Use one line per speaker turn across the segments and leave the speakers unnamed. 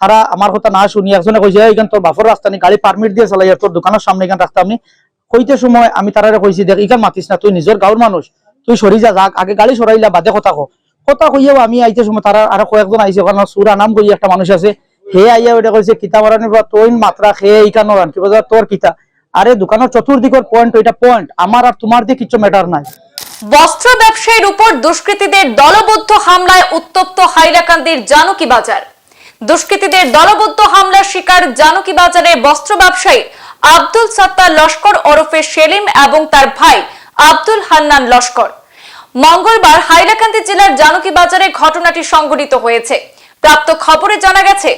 তারা আমার কথা না শুনি একজনে কইছে এইখান তোর বাফর রাস্তা নি গাড়ি পারমিট দিয়ে চালাই তোর দোকানের সামনে এখান রাস্তা আপনি কইতে সময় আমি তারারে কইছি, দেখ ইখান মাতিস না, তুই নিজের গাঁর মানুষ তুই সরি যা যাক আগে গাড়ি সরাইলা বাদে কথা কো। কথা কইয়াও আমি আইতে সময় তারা আরও কয়েকজন আইছে ওখানে সুরা নাম কই একটা মানুষ আছে হে আইয়া ওটা কইছে, কিতা মারানি বা তুই মাত্রা খেয়ে এইখানো রান তোর কিতা। আরে দোকানের চতুর্দিকের পয়েন্ট ওইটা পয়েন্ট আমার আর তোমার দিয়ে কিছু ম্যাটার নাই।
বস্ত্র ব্যবসায়ীর উপর দুষ্কৃতীদের দলবদ্ধ হামলায় উত্তপ্ত হাইলাকান্দির জানকী বাজার। দুষ্কৃতীদের দলবদ্ধ হামলার শিকার জানকী বাজারে বস্ত্র ব্যবসায়ী আব্দুল সত্তার লস্কর, ওরফে সেলিম এবং তার ভাই আব্দুল হান্নান লস্কর। মঙ্গলবার হাইলাকান্দি জেলার জানকী বাজারে ঘটনাটি সংঘটিত হয়েছে। প্রাপ্ত খবরে জানা গেছে,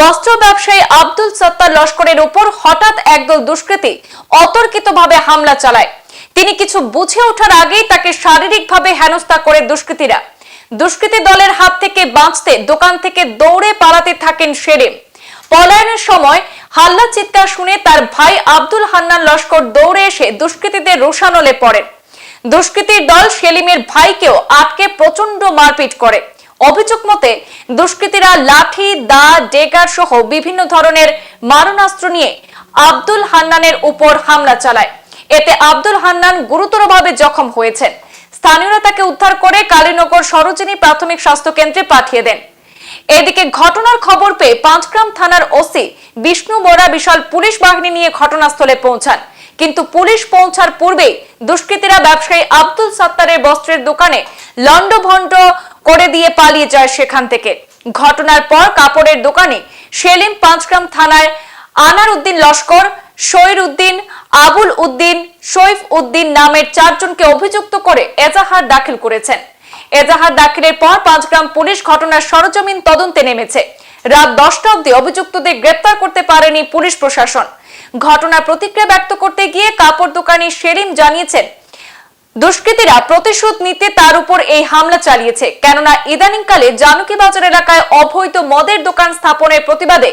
বস্ত্র ব্যবসায়ী আব্দুল সত্তার লস্করের উপর হঠাৎ একদল দুষ্কৃতী অতর্কিতভাবে হামলা চালায়। তিনি কিছু বুঝে ওঠার আগেই তাকে শারীরিকভাবে হেনস্থা করে দুষ্কৃতীরা। দুষ্কৃতী দলের হাত থেকে বাঁচতে, দোকান থেকে দৌড়ে পালাতে থাকেন শেরিম পলায়নের সময় হাল্লা চিৎকার শুনে তার ভাই আব্দুল হান্নান লস্কর দৌড়ে এসে দুষ্কৃতীদের রোষানলে পড়েন। দুষ্কৃতীর দল সেলিমের ভাইকেও আটকে প্রচণ্ড মারপিট করে। অভিযোগ মতে, দুষ্কৃতীরা লাঠি, দা, ডেগার সহ বিভিন্ন ধরনের মারণাস্ত্র নিয়ে আব্দুল হান্নানের উপর হামলা চালায়। এতে আব্দুল হান্নান গুরুতরভাবে জখম হয়েছেন। স্থানীয়রা তাকে উদ্ধার করে কালীনগর সরোজিনী প্রাথমিক স্বাস্থ্য কেন্দ্রে পাঠিয়ে দেন। এদিকে ঘটনার খবর পেয়ে পাঁচগ্রাম থানার ওসি বিষ্ণু বোরা বিশাল পুলিশ বাহিনী নিয়ে ঘটনাস্থলে পৌঁছান। কিন্তু পুলিশ পৌঁছার পূর্বেই দুষ্কৃতীরা ব্যবসায়ী আব্দুল সত্তারের বস্ত্রের দোকানে লন্ডভন্ড করে দিয়ে পালিয়ে যায় সেখান থেকে। ঘটনার পর কাপড়ের দোকানে সেলিম পাঁচগ্রাম থানায় আনার উদ্দিন লস্কর শৈর উদ্দিন, আবুল উদ্দিন শৈফ উদ্দিন নামের চারজনকে অভিযুক্ত করে এজাহার দাখিল করেছেন। এজাহার দাখিলের পর পাঁচগ্রাম পুলিশ ঘটনার সরজমিন তদন্তে নেমেছে। রাত দশটা অব্দি অভিযুক্তদের গ্রেপ্তার করতে পারেনি পুলিশ প্রশাসন। ঘটনার প্রতিক্রিয়া ব্যক্ত করতে গিয়ে কাপড় দোকানি শেরিম জানিয়েছেন, দুষ্কৃতীরা প্রতিশোধ নিতে তার উপর এই হামলা চালিয়েছে। কেননা ইদানিংকালে জানকী বাজার এলাকায় অবৈধ মদের দোকান স্থাপনের প্রতিবাদে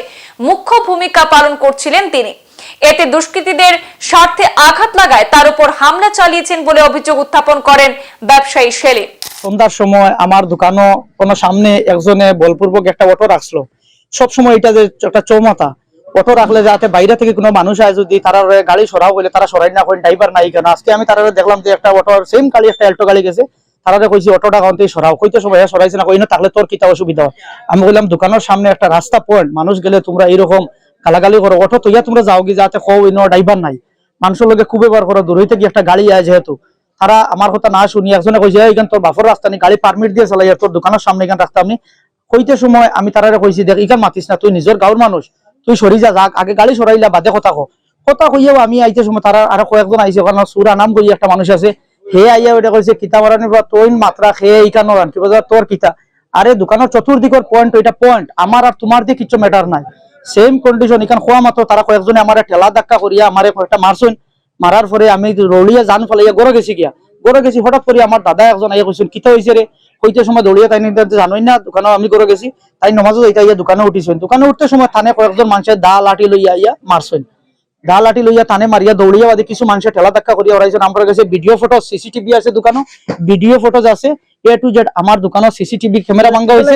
মুখ্য ভূমিকা পালন করছিলেন তিনি। এতে দুষ্কৃতীদের স্বার্থে আঘাত লাগায় তার উপর হামলা চালিয়েছেন বলে অভিযোগ উত্থাপন করেন ব্যবসায়ী শেলে
সন্ধ্যার সময় আমার দোকানও কোনো সামনে একজনে বলপূর্বক একটা অটো রাখল সব সময় এটা যে একটা চৌমাথা। অটো রাখলে যাতে বাইরে থেকে কোনো মানুষ আয় যদি তারা গাড়ি সরাও বলে তারা সরাই না করেন ড্রাইভার নাই কেন? আজকে আমি তারা দেখলাম যে একটা অটো সেম গাড়ি, একটা এল্টো গাড়ি গেছে। তারা কইছি, অটোটা কাউন্টে সরাও। কইতে সময় সরাইছে না কইনা তাহলে তোর কিতা অসুবিধা? হয় আমি বললাম, দোকানের সামনে একটা রাস্তা পয়েন্ট মানুষ গেলে তোমরা এরকম গালাগালি করো। অটো তো, ইয়া তোমরা যাও কি যাতে কও ইনো ড্রাইভার নাই। মানুষের লোকে খুব ব্যবহার করো। দূর হইতে কি একটা গাড়ি আয় যেহেতু। তারা আমার কথা না শুনি, একজনে কইছে এইখান তোর বাফর রাস্তা নি গাড়ি পারমিট দিয়ে চালাই তোর দোকানের সামনে এখান রাস্তা আপনি কইতে সময় আমি তারারে কইছি, দেখ ইখান মাতিস না, তুই নিজের গাঁর মানুষ। তুই সরি যা যাক আগে গাড়ি সরাইলা, বাদে কথা কো কথা কইয়াও আমি আইতে সময় তারা আরও কয়েকজন আইছে ওখানে সুরা নাম কই একটা মানুষ আছে। হে আইয়া ওটা কইছে, কিতা মারানি বা তুই মাত্রা খেয়ে এইখানো রান কি তোর কিতা? আরে দোকানের চতুর্দিকের পয়েন্ট ওইটা পয়েন্ট আমার আর তোমার দিয়ে কিছু ম্যাটার নাই। সেম কন্ডিশন এখান খোয়া মাত্র তারা কয়েকজনে আমার ঠেলা ধাক্কা করিয়া আমারে কয়েকটা মারছুন মারার পরে আমি রলিয়া জান ফলাইয়া গড়ে গেছি গিয়া। গড়ে গেছি হঠাৎ করে আমার দাদা একজন আইয়া কইছেন কিতা হয়েছে রে কইতে সময় দৌড়িয়া তাই জানোই না দোকানে আমি গড়ে গেছি। তাই নমাজও যাইতা ইয়া দোকানে উঠিছেন দোকানে উঠতে সময় থানে কয়েকজন মানুষের দা লাঠি লইয়া ইয়া মারছেন দা লাঠি লইয়া থানে মারিয়া দৌড়িয়া বাদে কিছু মানুষের ঠেলা ধাক্কা করিয়া ওরাইছেন আমার কাছে ভিডিও ফটো সিসিটিভি আছে দোকানে ভিডিও ফটোজ আছে। এ টু জেড আমার দোকানে সিসিটিভি ক্যামেরা ভাঙ্গা হয়েছে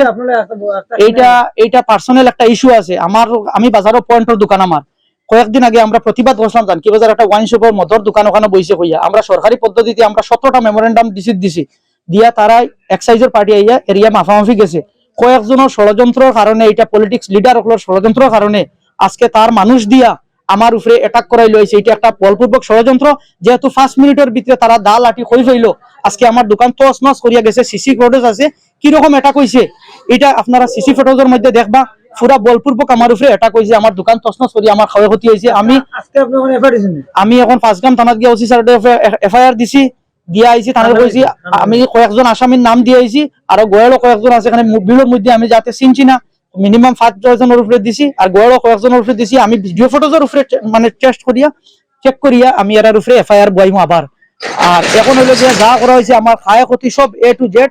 এইটা এইটা পার্সোনাল একটা ইস্যু আছে। আমার আমি বাজারও পয়েন্টের দোকান আমার কয়েকদিন আগে আমরা প্রতিবাদ করছিলাম জানকি বাজার একটা ওয়াইন শপের মদর দোকান ওখানে বইছে হইয়া আমরা সরকারি পদ্ধতিতে আমরা সতেরোটা মেমোরেন্ডাম দিছি দিছি। দিয়া তারা এক্সাইজের পার্টি আইয়া এরিয়া মাফামাফি গেছে। কয়েকজনের ষড়যন্ত্রের কারণে এটা পলিটিক্স লিডার সকলের ষড়যন্ত্রের কারণে আজকে তার মানুষ দিয়া আমার উপরে অ্যাটাক করাই লইছে এটা একটা বলপূর্বক ষড়যন্ত্র যেহেতু পাঁচ মিনিটের ভিতরে তারা দা লাঠি হই হইল আজকে আমার দোকান তস নস করিয়া গেছে সিসি ফুটেজ আছে। কীরকম অ্যাটাক হইছে? এটা আপনারা সিসি ফুটেজের মধ্যে দেখবা। পুরা বলপূর্বক আমার উপরে অ্যাটাক হইছে আমার দোকান তস নস করি আমার খাওয়া ক্ষতি হয়েছে আমি আমি এখন পাঁচগ্রাম থানাত গিয়ে ওসি স্যার এফআইআর দিছি দিয়া আইছি থানায় কইছি আমি কয়েকজন আসামির নাম দিয়ে আইছি আর গোয়ালও কয়েকজন আছে এখানে বিলোর মধ্যে আমি যাতে চিনছি না মিনিমাম পাঁচ জনের উপরে দিছি আর গোয়ালও কয়েকজনের উপরে দিছি। আমি ভিডিও ফটোজের উপরে মানে টেস্ট করিয়া চেক করিয়া আমি এরার উপরে এফআইআর বইমু আবার আর এখন হইল যে যা করা হয়েছে আমার খায় ক্ষতি সব এ টু জেড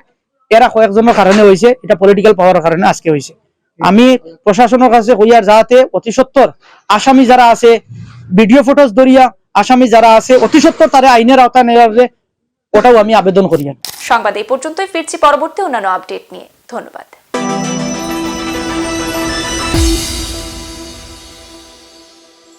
এরা কয়েকজনের কারণে হয়েছে এটা পলিটিক্যাল পাওয়ার কারণে আজকে হয়েছে আমি প্রশাসনের কাছে কইয়ার যাতে অতি সত্তর আসামি যারা আছে ভিডিও ফটোজ ধরিয়া আসামি যারা আছে, অতি সত্তর তারা আইনের আওতায় নেওয়ার ওটাও আমি আবেদন করি
সংবাদ এই পর্যন্তই, ফিরছি পরবর্তী অন্যান্য আপডেট নিয়ে। ধন্যবাদ।